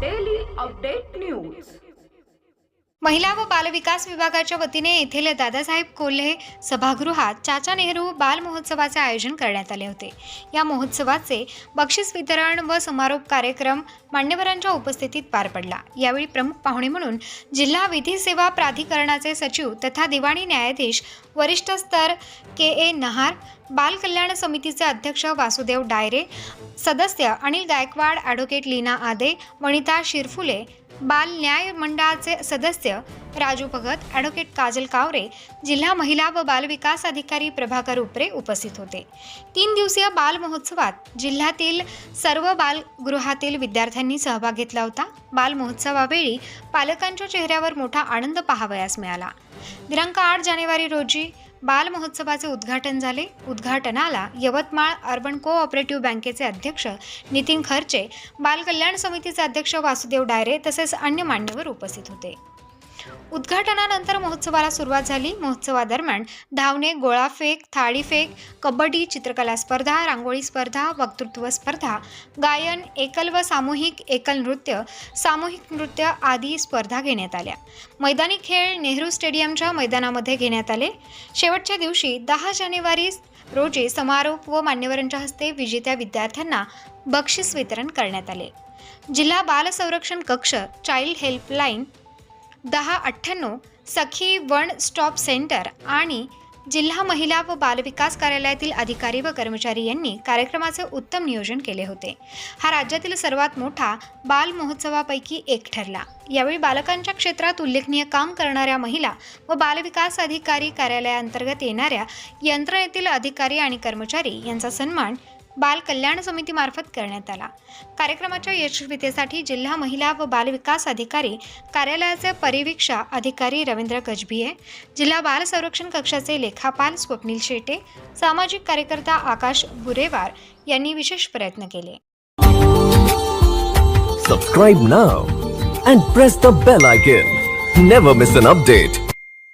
daily update news. महिला व बालविकास विभागाच्या वतीने येथील दादासाहेब कोल्हे सभागृहात चाचा नेहरू बाल महोत्सवाचे आयोजन करण्यात आले होते. या महोत्सवाचे बक्षीस वितरण व समारोप कार्यक्रम मान्यवरांच्या उपस्थितीत पार पडला. यावेळी प्रमुख पाहुणे म्हणून जिल्हा विधी सेवा प्राधिकरणाचे सचिव तथा दिवाणी न्यायाधीश वरिष्ठ स्तर के ए नहार बाल कल्याण समितीचे अध्यक्ष वासुदेव डायरे सदस्य अनिल गायकवाड ॲडव्होकेट लीना आदे वनिता शिरफुले बाल न्याय मंडळाचे सदस्य राजू भगत ॲडव्होकेट काजल कावरे जिल्हा महिला व बालविकास अधिकारी प्रभाकर उपरे उपस्थित होते. तीन दिवसीय बाल महोत्सवात जिल्ह्यातील सर्व बालगृहातील विद्यार्थ्यांनी सहभाग घेतला होता. बाल महोत्सवावेळी पालकांच्या चेहऱ्यावर मोठा आनंद पाहावयास मिळाला. दिनांक आठ जानेवारी रोजी बाल महोत्सवाचे उद्घाटन झाले. उद्घाटनाला यवतमाळ अर्बन कोऑपरेटिव्ह बँकेचे अध्यक्ष नितीन खर्चे बालकल्याण समितीचे अध्यक्ष वासुदेव डायरे तसेच अन्य मान्यवर उपस्थित होते. उद्घाटनानंतर महोत्सवाला सुरुवात झाली. महोत्सवादरम्यान धावणे गोळाफेक थाळीफेक कबड्डी चित्रकला स्पर्धा रांगोळी स्पर्धा वक्तृत्व स्पर्धा गायन एकल व सामूहिक एकल नृत्य सामूहिक नृत्य आदी स्पर्धा घेण्यात आल्या. मैदानी खेळ नेहरू स्टेडियमच्या मैदानामध्ये घेण्यात आले. शेवटच्या दिवशी दहा जानेवारी रोजी समारोप व मान्यवरांच्या हस्ते विजेत्या विद्यार्थ्यांना बक्षीस वितरण करण्यात आले. जिल्हा बाल संरक्षण कक्ष चाइल्ड हेल्पलाईन दहा अठ्ठ्याण्णव सखी वन स्टॉप सेंटर आणि जिल्हा महिला व बालविकास कार्यालयातील अधिकारी व कर्मचारी यांनी कार्यक्रमाचे उत्तम नियोजन केले होते. हा राज्यातील सर्वात मोठा बाल महोत्सवापैकी एक ठरला. यावेळी बालकांच्या क्षेत्रात उल्लेखनीय काम करणाऱ्या महिला व बालविकास अधिकारी कार्यालयाअंतर्गत येणाऱ्या यंत्रणेतील अधिकारी आणि कर्मचारी यांचा सन्मान बाल कल्याण समितीमार्फत करण्यात आला. कार्यक्रमाच्या यशस्वीतेसाठी जिल्हा महिला व बालविकास अधिकारी कार्यालयाचे परिवीक्षा अधिकारी रवींद्र गजभिये जिल्हा बाल संरक्षण कक्षाचे लेखापाल स्वप्नील शेटे सामाजिक कार्यकर्ता आकाश बुरेवार यांनी विशेष प्रयत्न केले. Subscribe now and press the bell icon never miss an update